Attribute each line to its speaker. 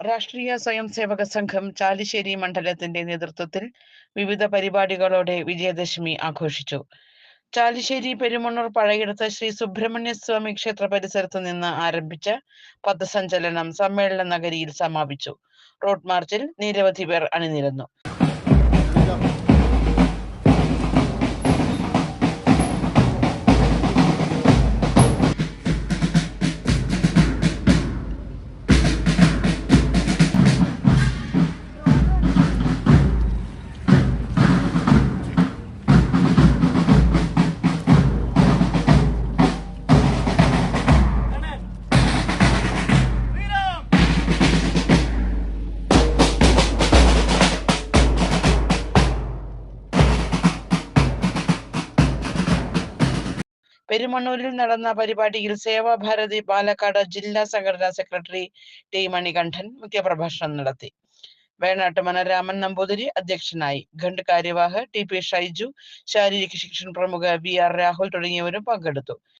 Speaker 1: രാഷ്ട്രീയ സ്വയം സേവക സംഘം ചാലിശ്ശേരി മണ്ഡലത്തിന്റെ നേതൃത്വത്തിൽ വിവിധ പരിപാടികളോടെ വിജയദശമി ആഘോഷിച്ചു. ചാലിശ്ശേരി പെരുമണ്ണൂർ പഴയിടത്ത് ശ്രീ സുബ്രഹ്മണ്യ സ്വാമി ക്ഷേത്ര പരിസരത്ത് നിന്ന് ആരംഭിച്ച പഥസഞ്ചലനം സമ്മേളന നഗരിയിൽ സമാപിച്ചു. റോഡ് മാർച്ചിൽ നിരവധി പേർ അണിനിരന്നു. പെരുമണ്ണൂരിൽ നടന്ന പരിപാടിയിൽ സേവാഭാരതി പാലക്കാട് ജില്ലാ സംഘടനാ സെക്രട്ടറി ടി മണികണ്ഠൻ മുഖ്യപ്രഭാഷണം നടത്തി. വേണാട്ട് മനരാമൻ നമ്പൂതിരി അധ്യക്ഷനായി. ഖണ്ഡ് കാര്യവാഹ് ടി പി ഷൈജു ശാരീരിക ശിക്ഷൺ പ്രമുഖ വി ആർ രാഹുൽ തുടങ്ങിയവരും പങ്കെടുത്തു.